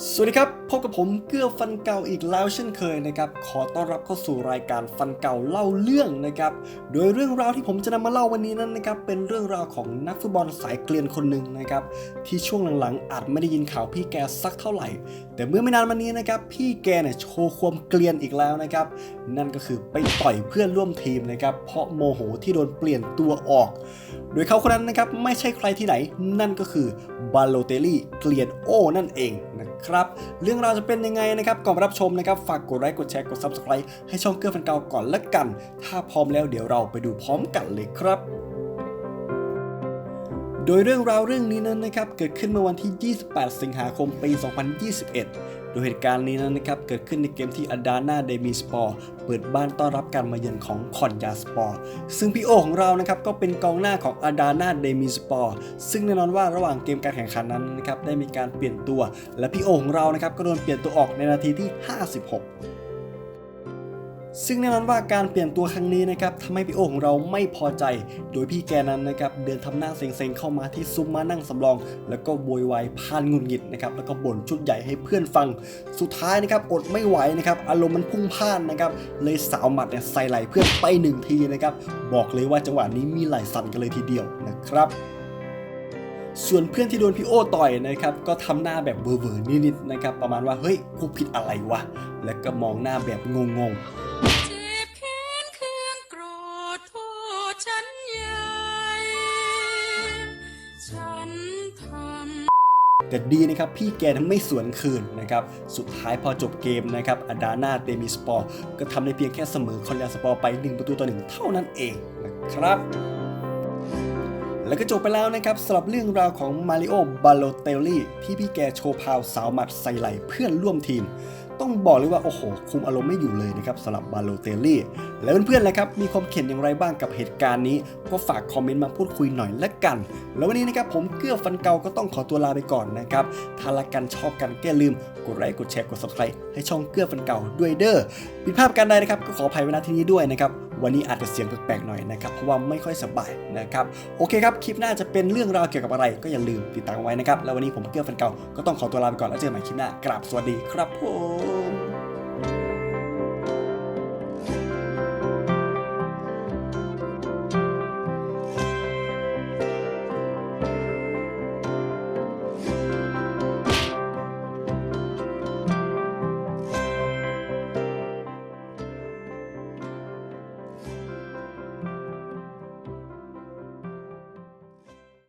สวัสดีครับ พบกับผมเกื้อฟันเก่าอีกแล้วเช่นเคยนะครับ ขอต้อนรับเข้าสู่รายการฟันเก่าเล่าเรื่องนะครับ โดยเรื่องราวที่ผมจะนำมาเล่าวันนี้นั้นนะครับ เป็นเรื่องราวของนักฟุตบอลสายเกลียนคนหนึ่งนะครับ ที่ช่วงหลังๆ อาจไม่ได้ยินข่าวพี่แกสักเท่าไหร่ แต่เมื่อไม่นานมานี้นะครับ พี่แกเนี่ยโชว์ความเกลียนอีกแล้วนะครับ นั่นก็คือไปต่อยเพื่อนร่วมทีมนะครับ เพราะโมโหที่โดนเปลี่ยนตัวออก โดยเขาคนนั้นนะครับไม่ใช่ใครที่ไหน นั่นก็คือบาโลเตลลี่เกลียนโอนั่นเองนะครับ เรื่องราวจะเป็นยังไงนะครับ ก่อนรับชมนะครับ ฝากกดไลค์ กดแชร์ กด Subscribe ให้ช่องเกื้อฟันเก่าก่อนละกัน ถ้าพร้อมแล้วเดี๋ยวเราไปดูพร้อมกันเลยครับโดยเรื่องราวเรื่องนี้นั้นนะครับ เกิดขึ้นเมื่อวันที่ 28 สิงหาคม ปี 2021 โดยเหตุการณ์นี้นั้นนะครับเกิดขึ้นในเกมที่อาดาน่าเดมีสปอร์เปิดบ้านต้อนรับการมาเยือนของคอนยาสปอร์ซึ่งพี่โอของเรานะครับก็เป็นกองหน้าของอาดาน่าเดมีสปอร์ซึ่งแน่นอนว่าระหว่างเกมการแข่งขันนั้นนะครับได้มีการเปลี่ยนตัว และพี่โอของเรานะครับก็โดนเปลี่ยนตัวออกในนาทีที่ 56 ซึ่งแน่นอนว่าการเปลี่ยนตัวครั้งนี้นะครับทำให้พี่โอของเราไม่พอใจ โดยพี่แกนั้นนะครับเดินทำหน้าเซ็งๆเข้ามาที่ซุ้มมานั่งสำรอง แล้วก็โวยวายพานงุดหงิดนะครับแล้วก็บ่นชุดใหญ่ให้เพื่อนฟัง สุดท้ายนะครับอดไม่ไหวนะครับอารมณ์มันพุ่งพ่านนะครับเลยสาวหมัดเนี่ยใส่ไหล่เพื่อนไปหนึ่งทีนะครับบอกเลยว่าจังหวะนี้มีไหล่สั่นกันเลยทีเดียวนะครับ ส่วนเพื่อนที่โดนพี่โอต่อยนะครับก็ทำหน้าแบบเวอร์ๆนิดๆนะครับประมาณว่าเฮ้ยกูผิดอะไรวะ แล้วก็มองหน้าแบบงงๆแต่ดีนะครับพี่แกนั้นไม่สวนคืนนะครับสุดท้ายพอจบเกมนะครับอาดาน่าเตมิสปอร์ก็ทำได้เพียงแค่เสมอคอนยาสปอร์ไป 1 ประตูต่อ1เท่านั้นเองนะครับ แล้วก็จบไปแล้วนะครับสำหรับเรื่องราวของมาริโอบาโลเตลลี่ที่พี่แกโชว์พาวสาวหมัดใส่ไหล่เพื่อนร่วมทีม ต้องบอกเลยว่า โอ้โห คุมอารมณ์ไม่อยู่เลยนะครับสำหรับบาโลเตลลี่ แล้วเพื่อนๆล่ะครับ มีความเห็นอย่างไรบ้างกับเหตุการณ์นี้ ก็ฝากคอมเมนต์มาพูดคุยหน่อยละกัน แล้ววันนี้นะครับผมเกื้อฟันเกาก็ต้องขอตัวลาไปก่อนนะครับถ้ารักกันชอบกันก็อย่าลืมกดไลค์กดแชร์กด subscribe ให้ช่องเกื้อฟันเก่าด้วยเด้อผิดพลาดประการใดนะครับก็ขออภัยไว้ณที่นี้ด้วยนะครับ วันนี้อาจจะเสียงแปลกๆหน่อยนะครับ เพราะว่าไม่ค่อยสบายนะครับ โอเคครับ คลิปหน้าจะเป็นเรื่องราวเกี่ยวกับอะไร ก็อย่าลืมติดตามไว้นะครับ แล้ววันนี้ผมเกื้อฟันเก่าก็ต้องขอตัวลาไปก่อนแล้วเจอกันใหม่คลิปหน้ากราบสวัสดีครับผม